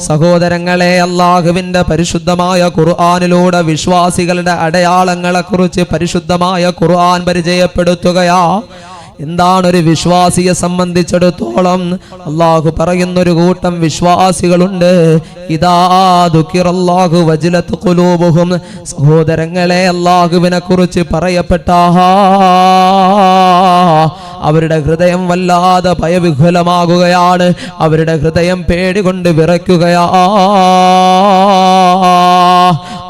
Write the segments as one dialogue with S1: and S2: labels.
S1: സഹോദരങ്ങളെ അള്ളാഹുവിന്റെ പരിശുദ്ധമായ ഖുർആാനിലൂടെ വിശ്വാസികളുടെ അടയാളങ്ങളെ കുറിച്ച് പരിശുദ്ധമായ ഖുർആൻ പരിചയപ്പെടുത്തുകയാ. എന്താണ് ഒരു വിശ്വാസിയെ സംബന്ധിച്ചിടത്തോളം അള്ളാഹു പറയുന്നൊരു കൂട്ടം വിശ്വാസികളുണ്ട്. ഇതാ ദുഃഖിറല്ലാഹു വജിലത്ത് കുലൂബുഹും സഹോദരങ്ങളെ അള്ളാഹുവിനെ കുറിച്ച് പറയപ്പെട്ട അവരുടെ ഹൃദയം വല്ലാതെ ഭയവിഹുലമാകുകയാണ് അവരുടെ ഹൃദയം പേടികൊണ്ട് വിറയ്ക്കുകയാ.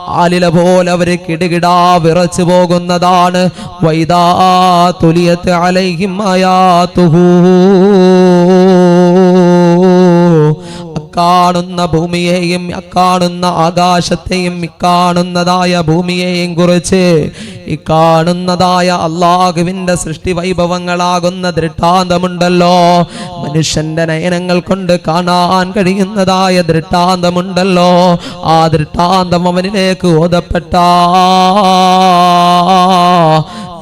S1: ആലില പോലെ അവർ കിടുകിടാ വിറച്ചു പോകുന്നതാണ്. വൈദാ തുലിയത്ത് അലൈഹിം ആയാത്തുഹൂ അക്കാണുന്ന ഭൂമിയെയും അക്കാണുന്ന ആകാശത്തെയും ഇക്കാണുന്നതായ ഭൂമിയെയും കുറിച്ച് കാണുന്നതായ അള്ളാഹുവിന്റെ സൃഷ്ടി വൈഭവങ്ങളാകുന്ന ദൃഷ്ടാന്തമുണ്ടല്ലോ. മനുഷ്യന്റെ നയനങ്ങൾ കൊണ്ട് കാണാൻ കഴിയുന്നതായ ദൃഷ്ടാന്തമുണ്ടല്ലോ. ആ ദൃഷ്ടാന്തം അവനിലേക്ക് ഓതപ്പെട്ട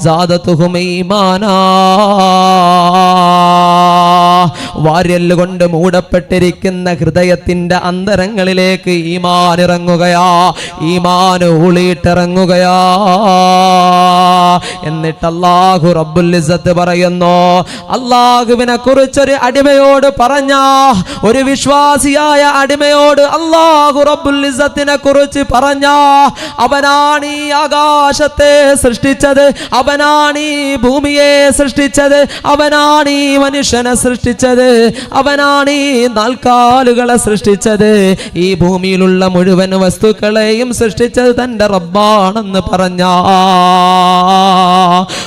S1: ജാതത്തുഹും ഈമാനാ. വാര്യൽ കൊണ്ട് മൂടപ്പെട്ടിരിക്കുന്ന ഹൃദയത്തിന്റെ അന്തരങ്ങളിലേക്ക് ഈമാൻ ഇറങ്ങുകയാ ഈമാൻ ഊളിയിട്ടിറങ്ങുകയാ എന്നിട്ട് അള്ളാഹു ഇസ്സത്ത് പറയുന്നു അള്ളാഹുവിനെ കുറിച്ചൊരു അടിമയോട് പറഞ്ഞ ഒരു വിശ്വാസിയായ അടിമയോട് അള്ളാഹു ഇസ്സത്തിനെ കുറിച്ച് പറഞ്ഞ അവനാണ് ഈ ആകാശത്തെ സൃഷ്ടിച്ചത് അവനാണ് ഈ ഭൂമിയെ സൃഷ്ടിച്ചത് അവനാണ് ഈ മനുഷ്യനെ സൃഷ്ടിച്ചത് അവനാണ് ഈ നാൽക്കാലുകളെ സൃഷ്ടിച്ചത്. ഈ ഭൂമിയിലുള്ള മുഴുവൻ വസ്തുക്കളെയും സൃഷ്ടിച്ചത് തന്റെ റബ്ബാണെന്ന് പറഞ്ഞ.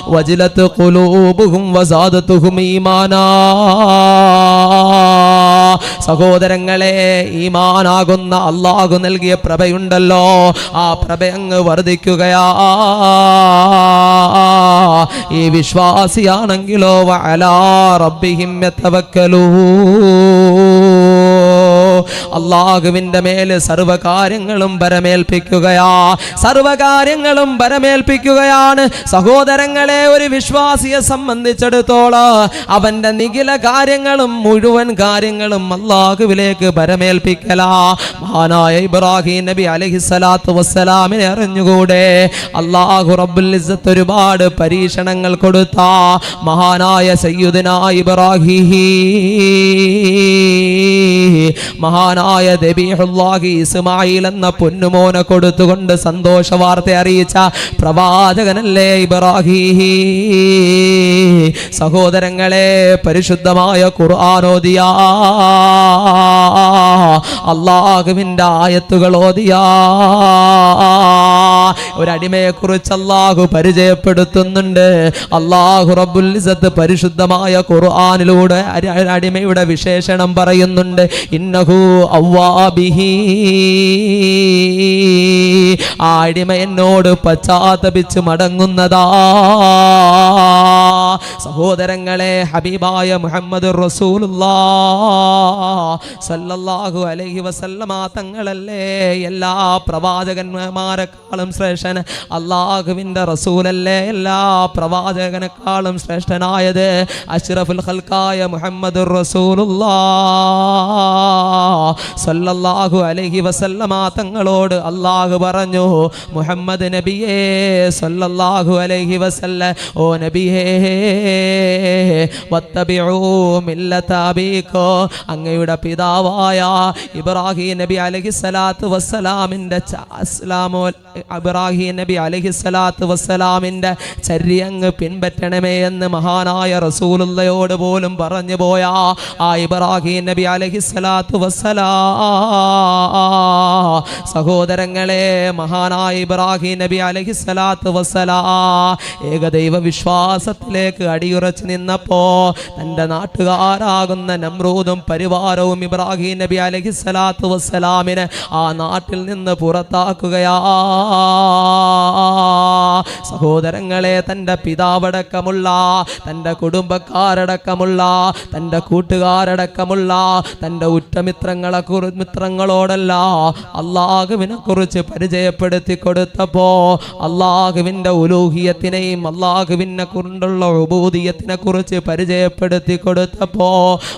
S1: വജിലത്ത് കുലൂബുഹും വസാദത്തുഹും ഈമാനാ. സഹോദരങ്ങളെ ഈമാനാകുന്ന അള്ളാഹു നൽകിയ പ്രഭയുണ്ടല്ലോ. ആ പ്രഭയങ്ങ് വർദ്ധിക്കുകയാ. ഈ വിശ്വാസിയാണെങ്കിലോ വഅലാ റബ്ബിഹിം യതവക്കലൂ. അള്ളാഹുവിന്റെ മേൽ സർവകാര്യങ്ങളും പരമേൽപ്പിക്കുകയാ. സർവകാര്യങ്ങളും പരമേൽപ്പിക്കുകയാണ്. സഹോദരങ്ങളെ ഒരു വിശ്വാസിയെ സംബന്ധിച്ചിടത്തോളം അവന്റെ നിഖില കാര്യങ്ങളും മുഴുവൻ കാര്യങ്ങളും അള്ളാഹുവിലേക്ക് പരമേൽപ്പിക്കലാ. മഹാനായ ഇബ്രാഹിം നബി അലഹിസ്സലാത്തു വസ്സലാമിനെ അറിഞ്ഞുകൂടെ? അള്ളാഹു റബ്ബുൽ ഇസ്സത്ത് ഒരുപാട് പരീക്ഷണങ്ങൾ കൊടുത്ത. മഹാനായ സയ്യുദിന ഇബ്രാഹിം മഹാനായ ദബീഹുല്ലാഹി ഇസ്മായിൽ എന്ന പൊന്നുമോനെ കൊടുത്തുകൊണ്ട് സന്തോഷ വാർത്ത അറിയിച്ച പ്രവാചകനല്ലേ ഇബ്രാഹിം സഹോദരങ്ങളെ പരിശുദ്ധമായ ഖുർആാനോദിയ അള്ളാഹുവിന്റെ ആയത്തുകൾ ഓദിയ ഒരടിമയെ കുറിച്ച് അള്ളാഹു പരിചയപ്പെടുത്തുന്നുണ്ട്. അള്ളാഹു റബ്ബുൽ പരിശുദ്ധമായ ഖുർആാനിലൂടെ അടിമയുടെ വിശേഷണം പറയുന്നുണ്ട്. ഇന്നഹു അവ്വാബിഹി. ആ അടിമ എന്നോട് പശ്ചാത്തപിച്ച് മടങ്ങുന്നതാ. സഹോദരങ്ങളെ ഹബീബായ മുഹമ്മദ് സല്ലല്ലാഹു അലൈഹി വസല്ലമ തങ്ങളല്ലേ എല്ലാ പ്രവാചകന്മാരെക്കാളും ശ്രേഷ്ഠൻ. അള്ളാഹുവിന്റെ റസൂലല്ലേ എല്ലാ പ്രവാചകനെക്കാളും ശ്രേഷ്ഠനായത്. അഷ്റഫുൽ ഖൽക്കായ മുഹമ്മദ് സല്ലല്ലാഹു അലൈഹി വസല്ലമ തങ്ങളോട് അള്ളാഹു പറഞ്ഞു മുഹമ്മദ് നബിയേ സല്ലല്ലാഹു അലൈഹി വസല്ല ഓ നബിയേ അങ്ങയുടെ പിതാവായ ഇബ്രാഹിം നബി അലഹി സലാത്തു വസ്സലാമിന്റെ അസ്ലാമോ ഇബ്രാഹിം നബി അലഹി സലാത്തു വസ്സലാമിന്റെ ചര്യങ്ങ് പിൻപറ്റണമേ എന്ന് മഹാനായ റസൂലുള്ളയോട് പോലും പറഞ്ഞു പോയ. ആ ഇബ്രാഹിം നബി അലഹി സലാത്തു വസ്സലാ. സഹോദരങ്ങളെ മഹാനായ ഇബ്രാഹിം നബി അലഹി സലാത്തു വസ്സലാ. ഏകദൈവ വിശ്വാസത്തിലേക്ക് അടിയുറച്ച് നിന്നപ്പോ തന്റെ നാട്ടുകാരാകുന്ന നമ്രൂദും പരിവാരവും ഇബ്രാഹിം നബി അലഹി സ്വലാത്തു വസ്സലാമിനെ ആ നാട്ടിൽ നിന്ന് പുറത്താക്കുകയാ. സഹോദരങ്ങളെ തന്റെ പിതാവടക്കമുള്ള തന്റെ കുടുംബക്കാരടക്കമുള്ള തന്റെ കൂട്ടുകാരടക്കമുള്ള തന്റെ ഉറ്റമിത്രങ്ങളെ കുറി മിത്രങ്ങളോടല്ല അള്ളാഹുവിനെ കുറിച്ച് പരിചയപ്പെടുത്തി കൊടുത്തപ്പോ അള്ളാഹുവിന്റെ ഉലൂഹിയത്തിനെയും അള്ളാഹുവിനെ കൊണ്ടുള്ള ഉബൂദിയത്തിനെ കുറിച്ച് പരിചയപ്പെടുത്തി കൊടുത്തപ്പോ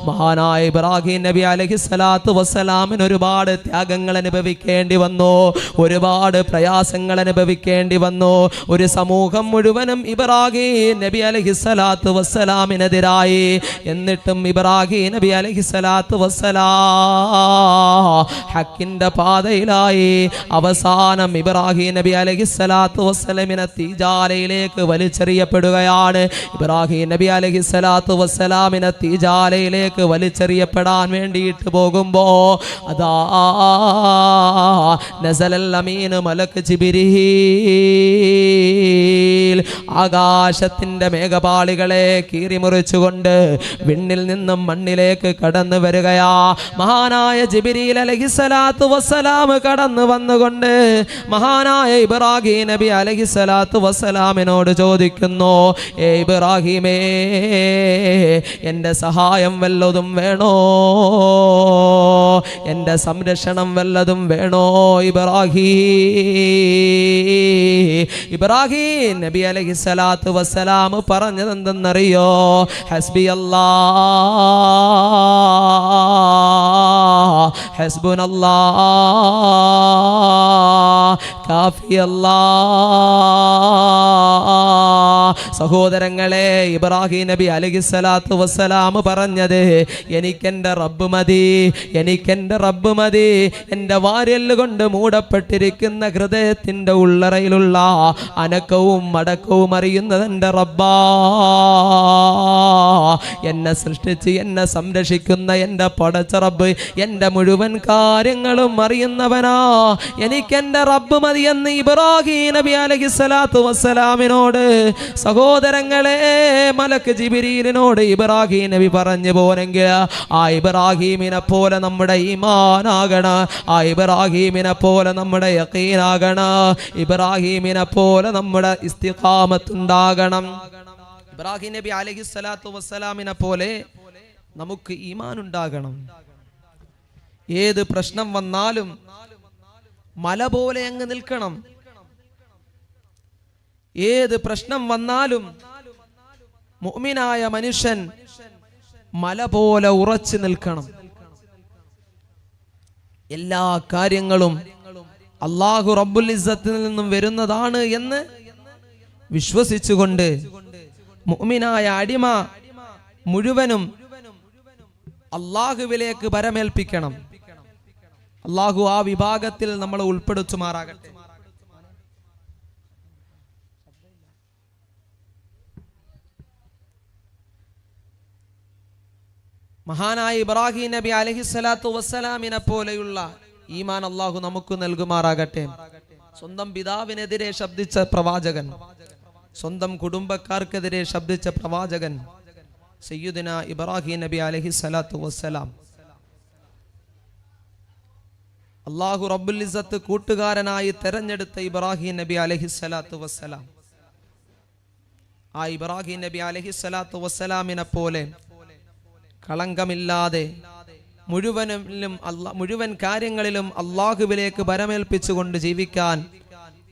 S1: മഹാനായ ഇബ്രാഹിം നബി അലഹി സ്വലാത്തു വസ്സലാമിന് ഒരുപാട് ത്യാഗങ്ങൾ അനുഭവിക്കേണ്ടി വന്നു. ഒരുപാട് പ്രയാസങ്ങൾ അനുഭവിക്കേണ്ടി വന്നു. ഒരു സമൂഹം മുഴുവനും ഇബ്രാഹിം നബി അലഹി സ്വലാത്തു വസ്സലാമിനെതിരായി. എന്നിട്ടും ഇബ്രാഹിം നബി അലഹി സ്വലാത്തു വസ്സലാ ഹക്കിന്റെ പാതയിലായി. അവസാനം ഇബ്രാഹിം നബി അലഹി സ്വലാത്തു വസ്സലമിനെ തീജാലയിലേക്ക് വലിച്ചെറിയപ്പെടുകയാണ്. ഇബ്രാഹിം നബി അലഹി സ്വലാത്തു വസ്സലാമിനെ തീജാലയിലേക്ക് വലിച്ചെറിയപ്പെടാൻ വേണ്ടിയിട്ട് പോകുമ്പോ അതാ നസലൽ അമീന് മലക്ക് ജിബിരിഹീൽ ആകാശത്തിന്റെ മേഘപാളികളെ കീറിമുറിച്ചുകൊണ്ട് വിണ്ണിൽ നിന്നും മണ്ണിലേക്ക് കടന്നു വരികയാ. മഹാനായ ജിബിരിൽ അലഹിസലാത്തു വസ്സലാം കടന്നു വന്നുകൊണ്ട് മഹാനായ ഇബ്രാഹിം നബി അലഹിസലാത്തു വസ്സലാമിനോട് ചോദിക്കുന്നു ഏ ഇബ്രാഹിമേ എന്റെ സഹായം വല്ലതും വേണോ? എന്റെ സംരക്ഷണം വല്ലതും വേണോ ഇബ്രാഹീ? ഇബ്രാഹിം നബി അലഹി സ്വലാത്തു വസ്സലാം പറഞ്ഞത് എന്തെന്നറിയോ ഹസ്ബി അല്ലാ ഹസ്ബുനല്ലാ കാഫി അല്ലാ സഹോദരങ്ങളെ ഇബ്രാഹിം നബി അലഹി സ്വലാത്തു വസ്സലാം പറഞ്ഞത് എനിക്കെന്റെ റബ്ബ് മതി എനിക്കെന്റെ റബ്ബ് മതി. എന്റെ വാര്യൽ കൊണ്ട് മൂടപ്പെട്ടിരിക്കുന്ന ഹൃദയത്തിന്റെ ഉള്ളറയിലുള്ള അനക്കവും മടക്കവും അറിയുന്നത് എന്റെ റബ്ബാ. എന്നെ സൃഷ്ടിച്ച് എന്നെ സംരക്ഷിക്കുന്ന എന്റെ പടച്ച റബ്ബ് എന്റെ മുഴുവൻ കാര്യങ്ങളും അറിയുന്നവനാ. എനിക്കെന്റെ റബ്ബ് മതി എന്ന് ഇബ്രാഹിം നബി അലഹി സ്വലാത്തു വസ്സലാമിനോട് സഹോദരങ്ങളെ മലക്ക് ജിബിരീലിനോട് ഇബ്രാഹിം നബി പറഞ്ഞു പോനെങ്കിൽ ആ ഇബ്രാഹിമിനെ പോലെ നമ്മുടെ ഈമാനാകണ. ആ ഇബ്രാഹിമിനെ പോലെ നമ്മുടെ യക്കീനാകണ. ഇബ്രാഹിമിനെ പോലെ നമ്മുടെ ഇസ്തിഖാമത്തുണ്ടാകണം. ഇബ്രാഹിം നബി അലഹി സ്വലാത്തു വസ്സലാമിനെ പോലെ നമുക്ക് ഈമാൻ ഉണ്ടാകണം ഏത് പ്രശ്നം വന്നാലും മല പോലെ അങ്ങ് നിൽക്കണം. ഏത് പ്രശ്നം വന്നാലും മുഅ്മിനായ മനുഷ്യൻ മല പോലെ ഉറച്ചു നിൽക്കണം. എല്ലാ കാര്യങ്ങളും അള്ളാഹു റബ്ബുൽ ഇസ്സത്തിൽ നിന്നും വരുന്നതാണ് എന്ന് വിശ്വസിച്ചുകൊണ്ട് മുഅ്മിനായ അടിമ മുഴുവനും അള്ളാഹുവിലേക്ക് പരമേൽപ്പിക്കണം. അള്ളാഹു ആ വിഭാഗത്തിൽ നമ്മളെ ഉൾപ്പെടുത്തുമാറാകട്ടെ. മഹാനായ ഇബ്രാഹിം നബി അലഹി സ്വലാത്തു വസ്സലാമിനെ പോലെയുള്ള ഈമാൻ അള്ളാഹു നമുക്ക് നൽകുമാറാകട്ടെ. സ്വന്തം പിതാവിനെതിരെ ശബ്ദിച്ച പ്രവാചകൻ സ്വന്തം കുടുംബക്കാർക്കെതിരെ ശബ്ദിച്ച പ്രവാചകൻ സയ്യുദിന ഇബ്രാഹിം നബി അലഹി സ്വലാത്തു വസ്സലാം. അള്ളാഹു റബ്ബുൽ ഇസ്സത്ത് കൂട്ടുകാരനായി തെരഞ്ഞെടുത്ത ഇബ്രാഹിം നബി അലഹി സ്വലാത്തു വസ്സലാം. ആ ഇബ്രാഹിം നബി അലഹി സ്വലാത്തു വസ്സലാമിനെ പോലെ കളങ്കമില്ലാതെ മുഴുവനിലും അല്ല മുഴുവൻ കാര്യങ്ങളിലും അള്ളാഹുവിലേക്ക് പരമേൽപ്പിച്ചുകൊണ്ട് ജീവിക്കാൻ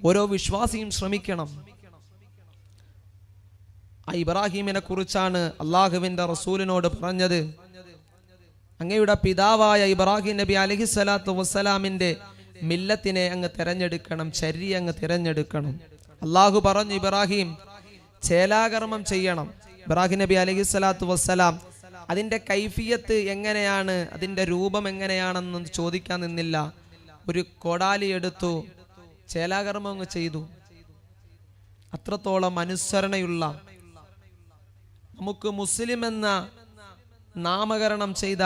S1: ഓരോ വിശ്വാസിയും ശ്രമിക്കണം. ആ ഇബ്രാഹീമിനെ കുറിച്ചാണ് അള്ളാഹുവിന്റെ റസൂലിനോട് പറഞ്ഞത്. അങ്ങയുടെ പിതാവായ ഇബ്രാഹിം നബി അലഹി സ്വലാത്തു വസ്സലാമിന്റെ മില്ലത്തിനെ അങ്ങ് തിരഞ്ഞെടുക്കണം ചരി അങ്ങ് തിരഞ്ഞെടുക്കണം. അള്ളാഹു പറഞ്ഞു ഇബ്രാഹിം ചേലാകർമ്മം ചെയ്യണം. ഇബ്രാഹിം നബി അലഹി സ്വലാത്തു വസ്സലാം അതിന്റെ കൈഫിയത്ത് എങ്ങനെയാണ്? അതിന്റെ രൂപം എങ്ങനെയാണെന്ന് ചോദിക്കാൻ നിന്നില്ല. ഒരു കൊടാലി എടുത്തു ചേലാകർമ്മം അങ്ങ് ചെയ്തു. അത്രത്തോളം അനുസരണയുള്ള നമുക്ക് മുസ്ലിം എന്ന നാമകരണം ചെയ്ത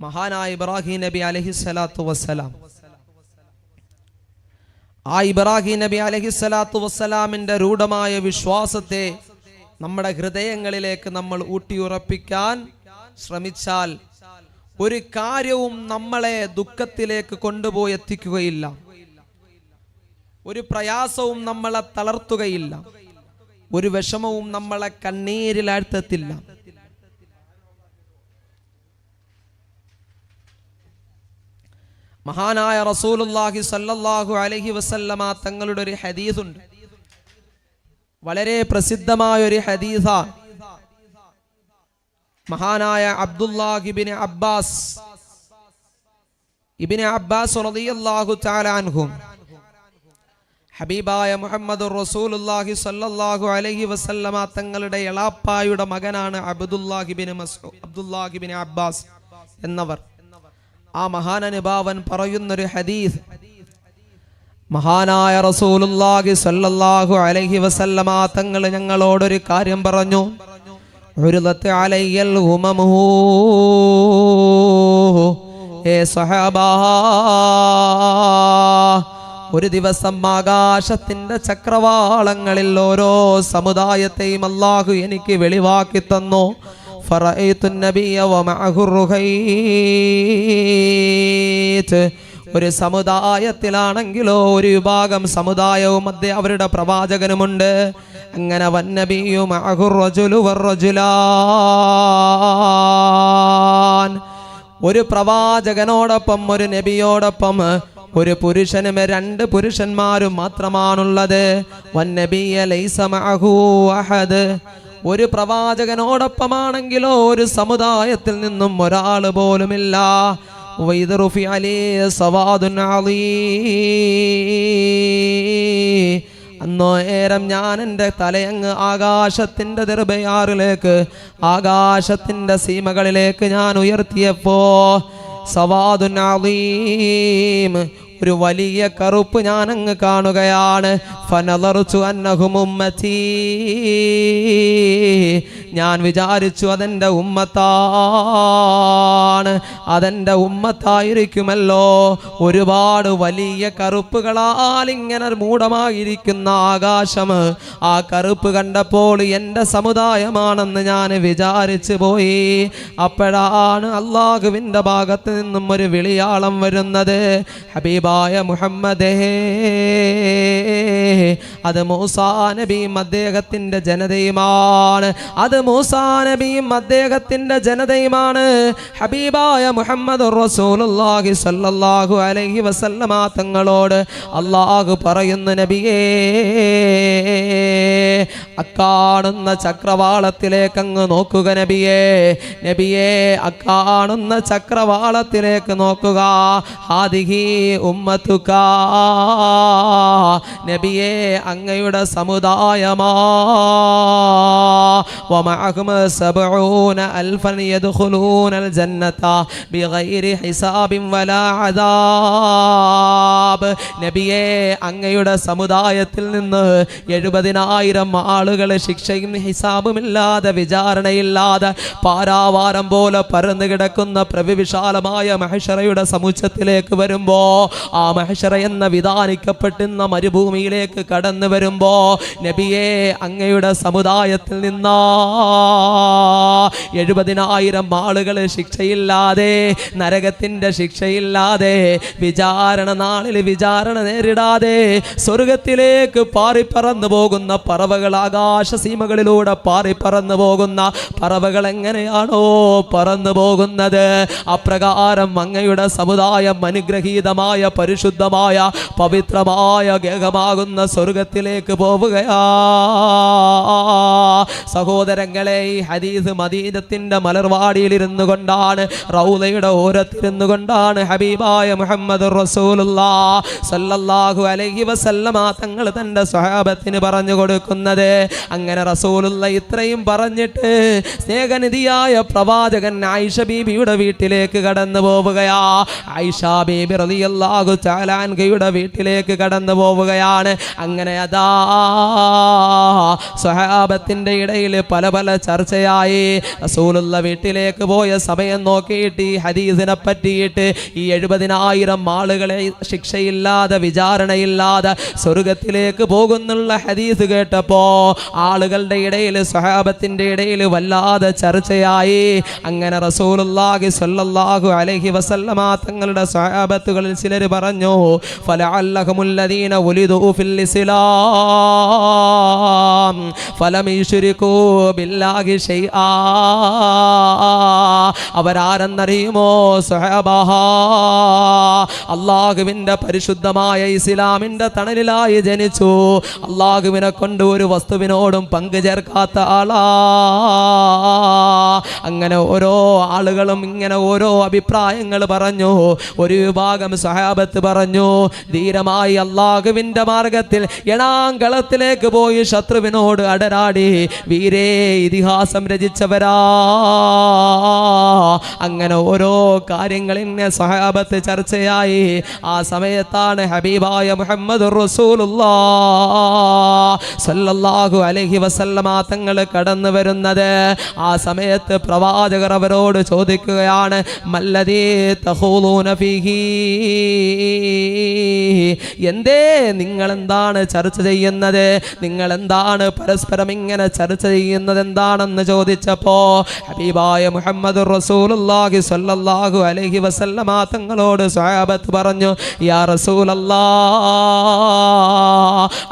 S1: മഹാനായ ഇബ്രാഹിം നബി അലഹി സ്വലാത്തു വസ്സലാം. ആ ഇബ്രാഹിം നബി അലഹി സ്വലാത്തു വസ്സലാമിന്റെ രൂഢമായ വിശ്വാസത്തെ നമ്മുടെ ഹൃദയങ്ങളിലേക്ക് നമ്മൾ ഊട്ടിയുറപ്പിക്കാൻ ശ്രമിച്ചാൽ ഒരു കാര്യവും നമ്മളെ ദുഃഖത്തിലേക്ക് കൊണ്ടുപോയി എത്തിക്കുകയില്ല. ഒരു പ്രയാസവും നമ്മളെ തളർത്തുകയില്ല. ഒരു വിഷമവും നമ്മളെ കണ്ണീരിലാഴ്ത്തത്തില്ല. മഹാനായ റസൂലുല്ലാഹി സല്ലല്ലാഹു അലൈഹി വസല്ലമ തങ്ങളുടെ ഒരു ഹദീസുണ്ട്. വളരെ പ്രസിദ്ധമായ ഒരു ഹദീസ. മഹാനായ അബ്ദുല്ലാഹിബിന് അബ്ബാസ്. ഇബിന് അബ്ബാസ് റളിയല്ലാഹു ഹബീബായ മുഹമ്മദ് റസൂലുള്ളാഹി സ്വല്ലല്ലാഹു അലൈഹി വസല്ലമ തങ്ങളുടെ എളാപ്പായുടെ മകനാണ് അബ്ദുല്ലാഹിബിന് മസ്ഊ അബ്ദുല്ലാഹിബിന് അബ്ബാസ് എന്നവർ. ആ മഹാനനുഭാവൻ പറയുന്നൊരു ഹദീസ് മഹാനായ റസൂലുള്ളാഹി സ്വല്ലല്ലാഹു അലൈഹി വസല്ലമ തങ്ങൾ ഞങ്ങളോടൊരു കാര്യം പറഞ്ഞു. ഏ സഹാബാ ഒരു ദിവസം ആകാശത്തിന്റെ ചക്രവാളങ്ങളിൽ ഓരോ സമുദായത്തെയും അല്ലാഹു എനിക്ക് വെളിവാക്കി തന്നു. ഫറഅയ്തു നബിയ വമഅഹു റുഹൈത്ത് ഒരു സമുദായത്തിലാണെങ്കിലോ ഒരു വിഭാഗം സമുദായവും മധ്യ അവരുടെ പ്രവാചകനുമുണ്ട്. അങ്ങനെ വന്നബിയും ഒരു പ്രവാചകനോടൊപ്പം ഒരു നബിയോടൊപ്പം ഒരു പുരുഷനും രണ്ട് പുരുഷന്മാരും മാത്രമാണുള്ളത്. ഒരു പ്രവാചകനോടൊപ്പമാണെങ്കിലോ ഒരു സമുദായത്തിൽ നിന്നും ഒരാൾ പോലുമില്ല. وإذ رفع عليه صواد عظيم അന്നോ ഏരം ഞാൻ എൻ്റെ തലയങ്ങ് ആകാശത്തിൻ്റെ ദർബയാറിലേക്ക് ആകാശത്തിൻ്റെ സീമകളിലേക്ക് ഞാൻ ഉയർത്തിയപ്പോ സവാദുൻ അളീം ഒരു വലിയ കറുപ്പ് ഞാൻ അങ്ങ് കാണുകയാണ്. ഫനലറുച്ചു അന്നഹും ഉമ്മത്തി. ഞാൻ വിചാരിച്ചു അതെന്റെ ഉമ്മത്താണ്. അതെന്റെ ഉമ്മത്തായിരിക്കുമല്ലോ. ഒരുപാട് വലിയ കറുപ്പുകളാൽ ഇങ്ങനെ മൂടമായിരിക്കുന്ന ആകാശം. ആ കറുപ്പ് കണ്ടപ്പോൾ എന്റെ സമുദായമാണെന്ന് ഞാൻ വിചാരിച്ചു പോയി. അപ്പോഴാണ് അള്ളാഹുവിന്റെ ഭാഗത്ത് നിന്നും ഒരു വിളിയാളം വരുന്നത്. ഹബീബായ മുഹമ്മദേ. അത് മൂസാ നബിയും അദ്ദേഹത്തിന്റെ ജനതയുമാണ്. അത് മൂസാ നബിയും അദ്ദേഹത്തിന്റെ ജനതയുമാണ്. ഹബീബായ മുഹമ്മദ് റസൂലുള്ളാഹി സല്ലല്ലാഹു അലൈഹി വസല്ലമ തങ്ങളോട് അല്ലാഹു പറയുന്നു നബിയേ അക്കാണുന്ന ചക്രവാളത്തിലേക്ക് അങ്ങ് നോക്കുക നബിയേ. നബിയേ അക്കാണുന്ന ചക്രവാളത്തിലേക്ക് നോക്കുക. ഹാദിഹി ഉമ്മത്തുക നബിയേ അങ്ങയുടെ സമുദായമാ ومعهم سبعون ألفا يدخلون الجنة بغير حساب ولا عذاب നബിയെ അങ്ങയുടെ സമുദായത്തിൽ നിന്ന് എഴുപതിനായിരം ആളുകൾ ശിക്ഷയും ഹിസാബുമില്ലാതെ വിചാരണയില്ലാതെ പാരാവാരം പോലെ പരന്നു കിടക്കുന്ന പ്രവിവിശാലമായ മഹഷറയുടെ സമുച്ചത്തിലേക്ക് വരുമ്പോ ആ മഹഷറ എന്ന വിധാനിക്കപ്പെട്ടുന്ന മരുഭൂമിയിലേക്ക് കടന്നു വരുമ്പോ നബിയെ അങ്ങയുടെ സമുദായത്തിൽ നിന്ന് എഴുപതിനായിരം ആളുകൾ ശിക്ഷയില്ലാതെ നരകത്തിന്റെ ശിക്ഷയില്ലാതെ വിചാരണ നാളിൽ വിചാരണ നേരിടാതെ സ്വർഗത്തിലേക്ക് പാറിപ്പറന്നു പോകുന്ന പറവകൾ ആകാശ സീമകളിലൂടെ പാറിപ്പറന്നു പോകുന്ന പറവകൾ എങ്ങനെയാണോ പറന്നു പോകുന്നത്? അപ്രകാരം അങ്ങയുടെ സമുദായം അനുഗ്രഹീതമായ പരിശുദ്ധമായ പവിത്രമായ ഗേഹമാകുന്ന സ്വർഗത്തിലേക്ക് പോവുകയാ. സഹോദരങ്ങളെ ഈ ഹദീസ് മദീനത്തിന്റെ മലർവാടിയിൽ ഇരുന്നു കൊണ്ടാണ് റൗലയുടെ ഓരത്തിരുന്നു കൊണ്ടാണ് ഹബീബായ മുഹമ്മദ് റസൂലുള്ളാ സല്ലല്ലാഹു അലൈഹി വസല്ലമ തങ്ങൾ തന്റെ സ്വഹാബത്തിന് പറഞ്ഞു കൊടുക്കുന്നത്. അങ്ങനെ റസൂലുള്ള ഇത്രയും പറഞ്ഞിട്ട് സ്നേഹനിധിയായ പ്രവാചകൻ ആയിഷ ബീബിയുടെ വീട്ടിലേക്ക് കടന്നു പോവുകയാ. ആയിഷ ബീബി റളിയല്ലാഹു തആലാൻകയുടെ വീട്ടിലേക്ക് കടന്നു പോവുകയാണ്. അങ്ങനെ അതാ സഹാബത്തിന്റെ ഇടയിൽ പല പല ചർച്ചയായി. റസൂലുള്ള വീട്ടിലേക്ക് പോയ സമയം നോക്കിയിട്ട് ഈ ഹദീസിനെ പറ്റിയിട്ട് ഈ എഴുപതിനായിരം ആളുകളെ ശിക്ഷയില്ലാതെ വിചാരണയില്ലാതെ സ്വർഗത്തിലേക്ക് പോകുന്നുള്ള ഹദീസ് കേട്ടപ്പോ ആളുകളുടെ ഇടയിൽ സഹാബത്തിന്റെ ഇടയിൽ വല്ലാതെ ചർച്ചയായി. അങ്ങനെ റസൂലുള്ളാഹി സ്വല്ലല്ലാഹു അലൈഹി വസല്ലമ തങ്ങളുടെ സ്വഹാബത്തുകളിൽ ചിലർ പറഞ്ഞു ഉലിദു ഫിൽ ഇസ്ലാം ഫലം ബില്ലാഹി അവരാരെന്നറിയുമോ സഹബഹ അള്ളാഹുവിന്റെ പരിശുദ്ധമായ ഇസ്ലാമിന്റെ തണലിലായി ജനിച്ചു. അള്ളാഹുവിനെ കൊണ്ട് ഒരു വസ്തുവിനോടും പങ്കു ചേർക്കാത്ത ആളാ. അങ്ങനെ ഓരോ ആളുകളും ഇങ്ങനെ ഓരോ അഭിപ്രായങ്ങൾ പറഞ്ഞു. ഒരു വിഭാഗം സഹാബത്ത് പറഞ്ഞു. ധീരമായി അള്ളാഹുവിന്റെ മാർഗത്തിൽ എണാങ്കളത്തിലേക്ക് പോയി ശത്രുവിനോട് അടരാടി. വീരേ ഇതിഹാസം രചിച്ചവരാ. അങ്ങനെ ഓരോ കാര്യങ്ങളിങ്ങനെ സഹാബത്ത് ചർച്ചയായി. ആ സമയത്താണ് ഹബീബായ മുഹമ്മദ് സല്ലല്ലാഹു അലഹി വസല്ലമ തങ്ങൾ കടന്നു വരുന്നത്. ആ സമയത്ത് പ്രവാചകർ അവരോട് ചോദിക്കുകയാണ് മല്ലതീ തഖൂലൂന ഫീഹി? എന്തേ നിങ്ങളെന്താണ് ചർച്ച ചെയ്യുന്നത്? നിങ്ങളെന്താണ് പരസ്പരം ഇങ്ങനെ ചർച്ച ചെയ്യുന്നത് എന്താണെന്ന് ചോദിച്ചപ്പോ ഹബീബായ മുഹമ്മദ് റസൂലുള്ളാഹി സ്വല്ലല്ലാഹു അലൈഹി വസല്ലമ തങ്ങളോട് സ്വഹാബത്ത് പറഞ്ഞു യാ റസൂലല്ലാ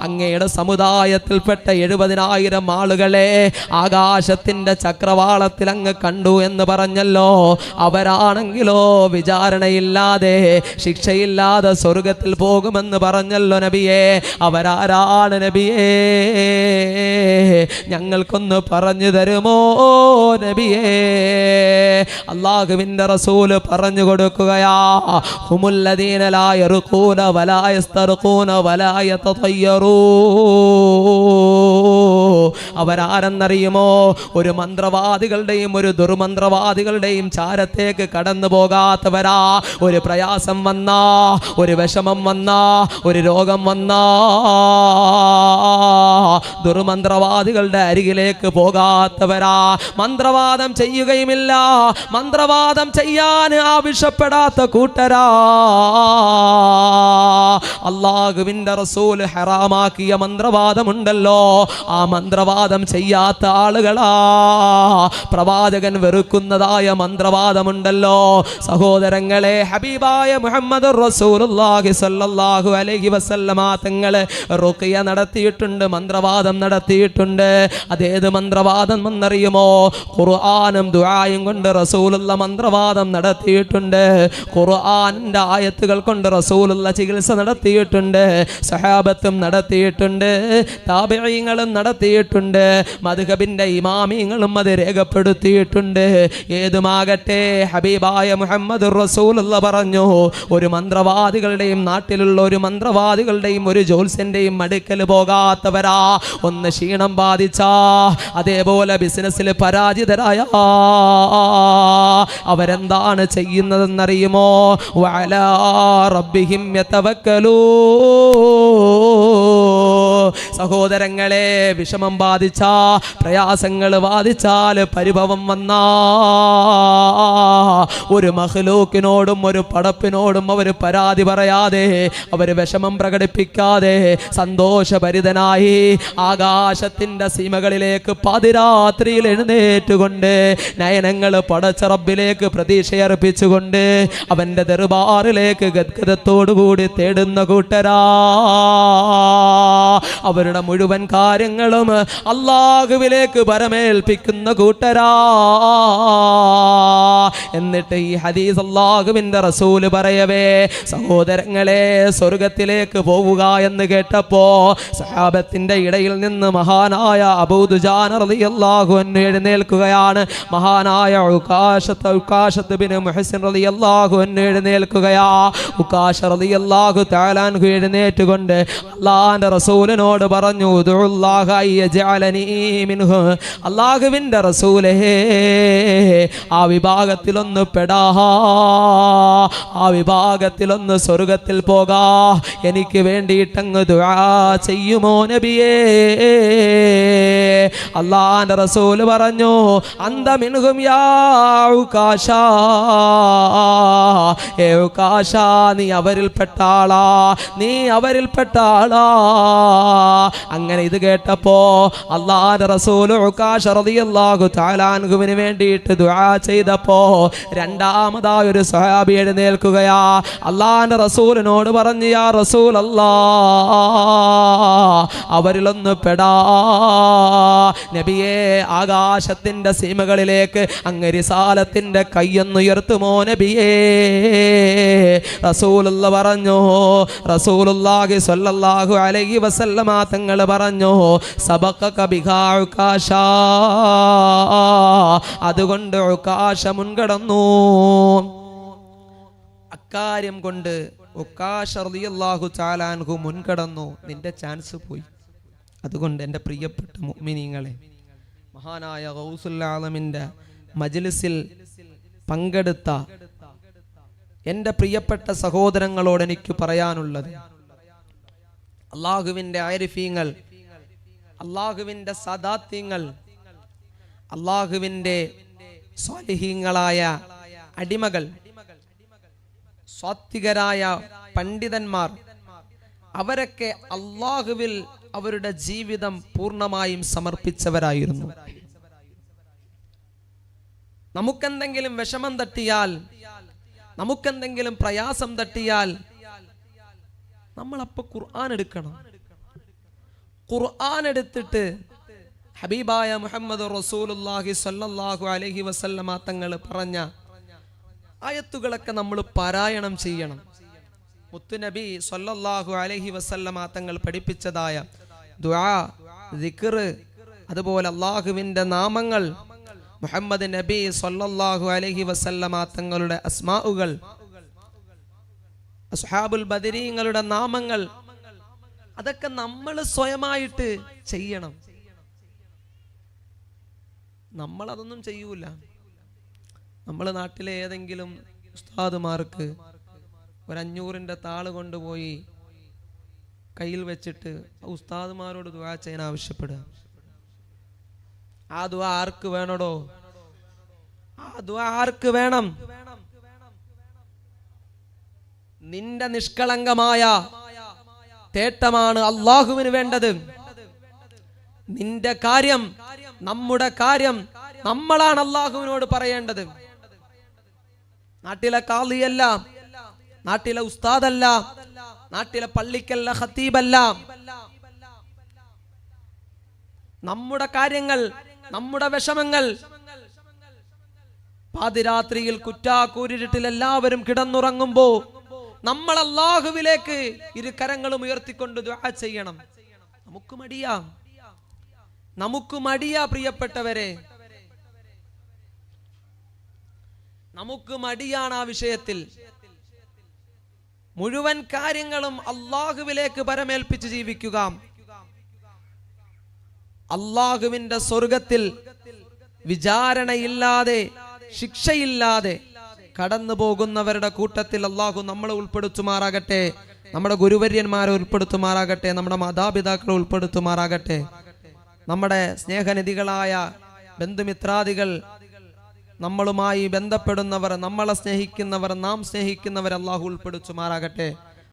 S1: അങ്ങയുടെ സമുദായത്തിൽപ്പെട്ട എഴുപതിനായിരം ആളുകളെ ആകാശത്തിന്റെ ചക്രവാളത്തിൽ അങ്ങ് കണ്ടു എന്ന് പറഞ്ഞല്ലോ. അവരാണെങ്കിലോ വിചാരണയില്ലാതെ ശിക്ഷയില്ലാതെ സ്വർഗത്തിൽ പോകുമെന്ന് പറഞ്ഞല്ലോ നബിയെ. അവരാരാണ് നബിയേ? ഞങ്ങൾക്കൊന്ന് പറഞ്ഞു തരുമോ നബിയേ? അള്ളാഹുവിന്റെ റസൂൽ പറഞ്ഞു കൊടുക്കുകയാ. ഒരു മന്ത്രവാദികളുടെയും ഒരു ദുർമന്ത്രവാദികളുടെയും ചാരത്തേക്ക് കടന്നു പോകാത്തവരാ ഒരു പ്രയാസം വന്നാ. ഒരു വിഷമം വന്ന ഒരു രോഗം വന്ന ദുർമന്ത്രവാദികളുടെ അരികിലേക്ക് പോകാത്തവരാ. മന്ത്രവാദം ചെയ്യുകയുമില്ല. മന്ത്രവാദം ചെയ്യാൻ ആവശ്യപ്പെടാത്ത കൂട്ടരാ. അള്ളാഹുവിന്റെ റസൂൽ ഹറാമാക്കിയ മന്ത്രവാദമുണ്ടല്ലോ. ആ മന്ത്രവാദം ചെയ്യാത്ത ആളുകളാ. പ്രവാചകൻ വെറുക്കുന്നതായ മന്ത്രവാദമുണ്ടല്ലോ. സഹോദരങ്ങളെ ഹബീബായ മുഹമ്മദ് റസൂലുള്ളാഹി സല്ലല്ലാഹു അലൈഹി വസല്ലമ റുഖിയ നടത്തിയിട്ടുണ്ട് മന്ത്രവാദം നടത്തിയിട്ടുണ്ട്. അതേത് മന്ത്രവാദം എന്നറിയുമോ? ഖുർആാനും ദുആയും കൊണ്ട് റസൂലുള്ള മന്ത്രവാദം നടത്തിയിട്ടുണ്ട്. ഖുർആാനിന്റെ ആയത്തുകൾ കൊണ്ട് റസൂലുള്ള ചികിത്സ നടത്തിയിട്ടുണ്ട്. സഹാബത്തും നടത്തിയിട്ടുണ്ട്. താപിഴയങ്ങളും നടത്തിയിട്ടുണ്ട്. മധുഹബിന്റെ ഇമാമിയങ്ങളും അത് രേഖപ്പെടുത്തിയിട്ടുണ്ട്. ഏതുമാകട്ടെ ഹബീബായ മുഹമ്മദ് റസൂലുള്ള പറഞ്ഞു ഒരു മന്ത്രവാദികളുടെയും നാട്ടിലുള്ള ഒരു മന്ത്രവാദികളുടെയും ഒരു ജോത്സ്യന്റെയും അടുക്കൽ പോകാത്തവരാ. ഒന്ന് ക്ഷീണം ബാധിച്ചാ അതേപോലെ ബിസിനസ്സിൽ പരാജിതരായ. അവരെന്താണ് ചെയ്യുന്നതെന്നറിയുമോ? റബ്ബിഹിം യതവക്കലൂ. സഹോദരങ്ങളെ വിഷമം ബാധിച്ച പ്രയാസങ്ങൾ ബാധിച്ചാൽ പരിഭവം വന്ന. ഒരു മഹ്ലൂക്കിനോടും ഒരു പടപ്പിനോടും അവർ പരാതി പറയാതെ അവർ വിഷമം പ്രകടിപ്പിക്കാതെ സന്തോഷഭരിതനായി ആകാശത്തിന്റെ സീമകളിലേക്ക് പാതിരാത്രിയിൽ എഴുന്നേറ്റുകൊണ്ട് നയനങ്ങൾ പടച്ചറബിലേക്ക് പ്രതീക്ഷയർപ്പിച്ചുകൊണ്ട് അവന്റെ ദർബാറിലേക്ക് ഗദ്ഗതത്തോടുകൂടി തേടുന്ന കൂട്ടരാ. അവരുടെ മുഴുവൻ കാര്യങ്ങളും അള്ളാഹുവിലേക്ക് പരമേൽപ്പിക്കുന്ന കൂട്ടരാ. എന്നിട്ട് ഈ ഹദീസ് അള്ളാഹുവിന്റെ റസൂൽ പറയവേ സഹോദരങ്ങളെ സ്വർഗത്തിലേക്ക് പോവുക എന്ന് കേട്ടപ്പോ സഹാബത്തിന്റെ ഇടയിൽ നിന്ന് മഹാനായ അൻഹു എഴുന്നേൽക്കുകയാണ്. മഹാനായ ഉകാശത്ത് ഉകാശത്ത് ബിൻ മുഹസിൻ റളിയല്ലാഹു അൻഹു എഴുന്നേൽക്കുകയാ. ഉകാശ റളിയല്ലാഹു തആല അൻഹു എഴുന്നേറ്റുകൊണ്ട് അള്ളാഹിന്റെ റസൂലിനോട് പറഞ്ഞു അള്ളാഹുവിന്റെ റസൂലേ ആ വിഭാഗത്തിലൊന്ന് പെടാ. ആ വിഭാഗത്തിലൊന്ന് സ്വർഗത്തിൽ പോകാ. എനിക്ക് വേണ്ടിയിട്ടങ്ങ് ദുആ ചെയ്യുമോ നബിയേ? അള്ളാന്റെ റസൂൽ പറഞ്ഞു അന്ത മിൻഹും യാ ഉകാശ ഏ ഉകാശ നീ അവരിൽപ്പെട്ട ആളാ നീ അവരിൽപ്പെട്ട ആളാ അങ്ങനെ ഇത് കേട്ടപ്പോ അള്ളാന്റെ റസൂൽ റളിയല്ലാഹു തആലാൻഹുവിന് വേണ്ടിയിട്ട് ദുആ ചെയ്തപ്പോ രണ്ടാമതായ ഒരു സഹാബി എഴുന്നേൽക്കുകയാ. അള്ളാഹിന്റെ റസൂലിനോട് പറഞ്ഞു യാ റസൂൽ അല്ലാ അവരിലൊന്ന് പെടാ. നബിയെ ആകാശത്തിന്റെ സീമകളിലേക്ക് അങ്ങ് റിസാലത്തിന്റെ കയ്യൊന്നുയർത്തുമോ നബിയേ? റസൂലുള്ള പറഞ്ഞു റസൂലുള്ളാഹി സ്വല്ലല്ലാഹു അലൈഹി വസല്ലമ തങ്ങൾ പറഞ്ഞു സബഖക ബിഹാ ഉകാശ. അതുകൊണ്ട് ഉകാശ മുൻകടന്നു. അക്കാര്യം കൊണ്ട് ഉക്കാശ റളിയല്ലാഹു ചാലാൻഹു മുൻകടന്നു. നിന്റെ ചാൻസ് പോയി. അതുകൊണ്ട് എന്റെ പ്രിയപ്പെട്ട മുഅ്മിനീങ്ങളെ മഹാനായ ഗൗസുല്ലാലമിന്റെ മജ്ലിസിൽ പങ്കെടുത്ത എന്റെ പ്രിയപ്പെട്ട സഹോദരങ്ങളോട് എനിക്ക് പറയാനുള്ളത് അള്ളാഹുവിന്റെ ആരിഫീങ്ങൾ അള്ളാഹുവിന്റെ സദാത്യങ്ങൾ അള്ളാഹുവിന്റെ സ്വാലിഹീങ്ങളായ അടിമകൾ സ്വാത്വികരായ പണ്ഡിതന്മാർ അവരൊക്കെ അള്ളാഹുവിൽ അവരുടെ ജീവിതം പൂർണമായും സമർപ്പിച്ചവരായിരുന്നു. നമുക്കെന്തെങ്കിലും വിഷമം തട്ടിയാൽ നമുക്കെന്തെങ്കിലും പ്രയാസം തട്ടിയാൽ നമ്മളപ്പോ ഖുർആൻ എടുക്കണം. ഖുർആൻ എടുത്തിട്ട് ഹബീബായ മുഹമ്മദ് റസൂലുല്ലാഹി സ്വല്ലല്ലാഹു അലൈഹി വസല്ലമ തങ്ങൾ പറഞ്ഞ ആയത്തുകളൊക്കെ നമ്മൾ പാരായണം ചെയ്യണം. മുത്തുനബി സൊല്ലാഹു അലഹി വസല്ലമ തങ്ങൾ പഠിപ്പിച്ചതായ ദുആ അതുപോലെ അള്ളാഹുവിന്റെ നാമങ്ങൾ മുഹമ്മദ് നബി സൊല്ലാഹു അലഹി വസല്ലമ തങ്ങളുടെ അസ്മാഉകൾ അസ്ഹാബുൽ ബദരീങ്ങളുടെ നാമങ്ങൾ അതൊക്കെ നമ്മൾ സ്വയമായിട്ട് ചെയ്യണം. നമ്മൾ അതൊന്നും ചെയ്യൂല. നമ്മൾ നാട്ടിലെ ഏതെങ്കിലും ഉസ്താദുമാർക്ക് ഒരു അഞ്ഞൂറിന്റെ താൾ കൊണ്ടുപോയി കയ്യിൽ വെച്ചിട്ട് ഉസ്താദുമാരോട് ദുവാ ചെയ്യാൻ ആവശ്യപ്പെടുക. ആ ദുആ ആർക്ക് വേണടോ? ആ ദുആ ആർക്ക് വേണം? നിന്റെ നിഷ്കളങ്കമായ തേട്ടമാണ് അള്ളാഹുവിന് വേണ്ടത്. നിന്റെ കാര്യം നമ്മുടെ കാര്യം നമ്മളാണ് അള്ളാഹുവിനോട് പറയേണ്ടത്. നാട്ടിലെ കാളിയല്ല നാട്ടിലെ ഉസ്താദല്ല നാട്ടിലെ പള്ളിക്കല്ല ഹത്തീബല്ല നമ്മുടെ കാര്യങ്ങൾ നമ്മുടെ വിഷമങ്ങൾ പാതിരാത്രിയിൽ കുറ്റാക്കൂരിട്ടിൽ എല്ലാവരും കിടന്നുറങ്ങുമ്പോ നമ്മൾ അള്ളാഹുവിലേക്ക് ഇരു കരങ്ങളും ഉയർത്തിക്കൊണ്ട് ദുആ ചെയ്യണം. നമുക്ക് മടിയാ. നമുക്ക് മടിയാ പ്രിയപ്പെട്ടവരെ. നമുക്ക് മടിയാണ് ആ വിഷയത്തിൽ. മുഴുവൻ കാര്യങ്ങളും അള്ളാഹുവിലേക്ക് പരമേൽപ്പിച്ച് ജീവിക്കുക. അള്ളാഹുവിന്റെ സ്വർഗത്തിൽ വിചാരണയില്ലാതെ ശിക്ഷയില്ലാതെ കടന്നു പോകുന്നവരുടെ കൂട്ടത്തിൽ അള്ളാഹു നമ്മളെ ഉൾപ്പെടുത്തുമാറാകട്ടെ നമ്മുടെ ഗുരുവര്യന്മാരെ ഉൾപ്പെടുത്തുമാറാകട്ടെ നമ്മുടെ മാതാപിതാക്കളെ ഉൾപ്പെടുത്തുമാറാകട്ടെ നമ്മുടെ സ്നേഹനിധികളായ ബന്ധുമിത്രാദികൾ നമ്മളുമായി ബന്ധപ്പെടുന്നവർ നമ്മളെ സ്നേഹിക്കുന്നവർ നാം സ്നേഹിക്കുന്നവർ അള്ളാഹു ഉൾപ്പെടുത്തുമാറാകട്ടെ.